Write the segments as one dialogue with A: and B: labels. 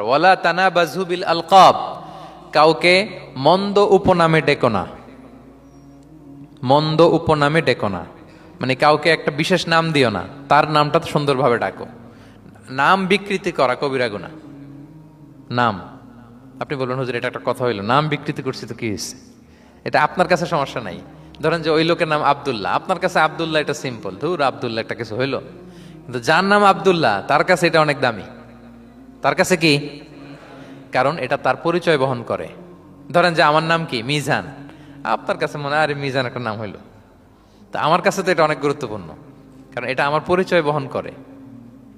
A: ওয়ালা তানা বাজুবিল আলকাব, কাউকে মন্দ উপনামে ডেকো না। মন্দ উপনামে ডেকো না। মানে কাউকে একটা বিশেষ নাম দিও না, তার নামটা সুন্দরভাবে ডাকো। নাম বিকৃতি করা কবিরা গুণা। নাম। আপনি বলুন, হুজুর, এটা একটা কথা হইল, নাম বিকৃতি করছি তো কি হয়েছে এটা আপনার কাছে সমস্যা নাই। ধরেন যে ওই লোকের নাম আব্দুল্লাহ, আপনার কাছে আব্দুল্লাহ এটা সিম্পল ধুর, আব্দুল্লাহ একটা কিছু হইল। কিন্তু যার নাম আব্দুল্লাহ, তার কাছে এটা অনেক দামি। তার কাছে কি? কারণ এটা তার পরিচয় বহন করে। ধরেন যে আমার নাম কি? মিজান। আপনার কাছে মনে হয়, আরে মিজান একটা নাম হইল। তা আমার কাছে তো এটা অনেক গুরুত্বপূর্ণ। কারণ এটা আমার পরিচয় বহন করে।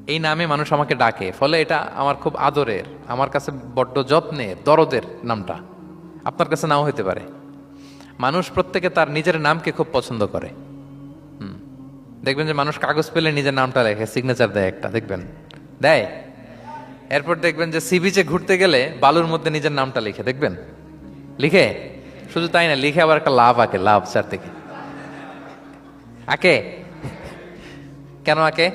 A: এই নামে মানুষ আমাকে ডাকে। ফলে এটা আমার খুব আদরের, আমার কাছে বড্ড যত্নের, দরদের নামটা। আপনার কাছে নাও হতে পারে। মানুষ প্রত্যেকে তার নিজের নামকে খুব পছন্দ করে। দেখবেন যে মানুষ কাগজ পেলে নিজের নামটা লেখে সিগনেচার দেয় একটা। দেখবেন। দেয়? এরপর দেখবেন যে সি বিচে ঘুরতে গেলে বালুর মধ্যে নিজের নামটা লিখে, দেখবেন? লিখে? শুধু তাই না, লিখে আবার একটা লাভ আঁকে, লাভ চার থেকে আঁকে? কেন আঁকে?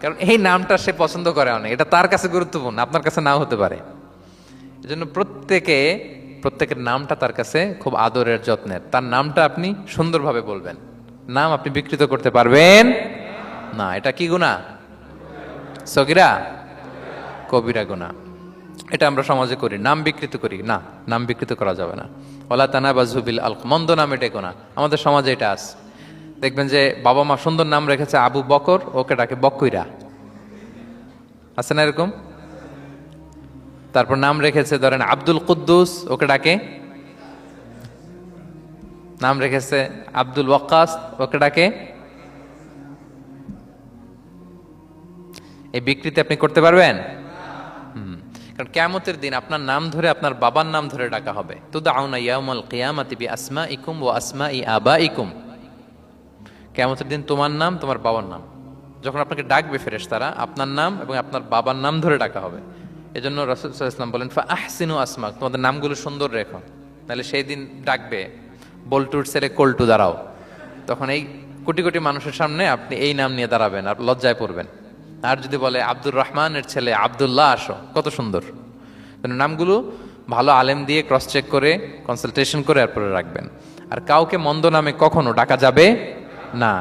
A: কারণ এই নামটা সে পছন্দ করে অনেক। এটা তার কাছে গুরুত্বপূর্ণ, আপনার কাছে নাও হতে পারে। এজন্য প্রত্যেকে, প্রত্যেকের নামটা তার কাছে খুব আদরের যত্নের। তার নামটা আপনি সুন্দরভাবে বলবেন। নাম আপনি বিকৃত করতে পারবেন না। এটা কি গুণা সগিরা? কবিরা গুণা এটা আমরা সমাজে করি, নাম বিকৃত করি। না, নাম বিকৃত করা যাবে না। ওলা তানা বা জুবিল আল মন্দ নামে ডেকো না আমাদের সমাজে এটা আছে। দেখবেন যে বাবা মা সুন্দর নাম রেখেছে আবু বকর, ওকে ডাকে বকইরা। আছে না এরকম? তারপর নাম রেখেছে ধরেন আব্দুল কুদ্দুস, ওকে ডাকে। নাম রেখেছে আব্দুল ওয়াক্কাস, ওকে ডাকে। এই বিকৃতি আপনি করতে পারবেন। কারণ কেয়ামতের দিন আপনার নাম ধরে আপনার বাবার নাম ধরে ডাকা হবে। তো দাউনা ইয়াউমাল কিয়ামাতি আসমা ইকুম ও আসমা ই আবা ইকুম কেয়ামতের দিন তোমার নাম, তোমার বাবার নাম। যখন আপনাকে ডাকবে ফেরেশ তারা আপনার নাম এবং আপনার বাবার নাম ধরে ডাকা হবে। এজন্য রসুল ইসলাম বলেন ফা আহসিনু আসমা তোমাদের নামগুলো সুন্দর রেখো। তাহলে সেই দিন ডাকবে, বল্টুর ছেলে কল্টু, দাঁড়াও। তখন এই কোটি কোটি মানুষের সামনে আপনি এই নাম নিয়ে দাঁড়াবেন আর লজ্জায় পড়বেন। আর যদি বলে, আব্দুর রহমানের ছেলে, আবদুল্লাহ, আসো। কত সুন্দর। নামগুলো ভালো আলেম দিয়ে ক্রস চেক করে কনসালটেশন করে এরপরে রাখবেন। আর কাউকে মন্দ নামে কখনো ডাকা যাবে না।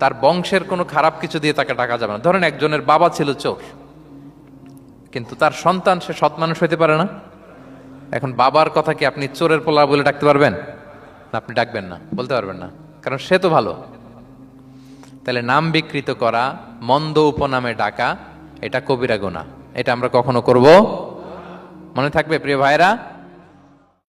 A: তার বংশের কোনো খারাপ কিছু দিয়ে তাকে ডাকা যাবে না। ধরেন একজনের বাবা ছিল চোর, কিন্তু তার সন্তান সে সৎ মানুষ হইতে পারে না। এখন বাবার কথা কি আপনি চোরের পোলা বলে ডাকতে পারবেন? আপনি ডাকবেন না, বলতে পারবেন না। কারণ সে তো ভালো। তাহলে নাম বিকৃত করা, মন্দ উপনামে ডাকা, এটা কবিরা গোনা এটা আমরা কখনো করব? মনে থাকবে প্রিয় ভাইরা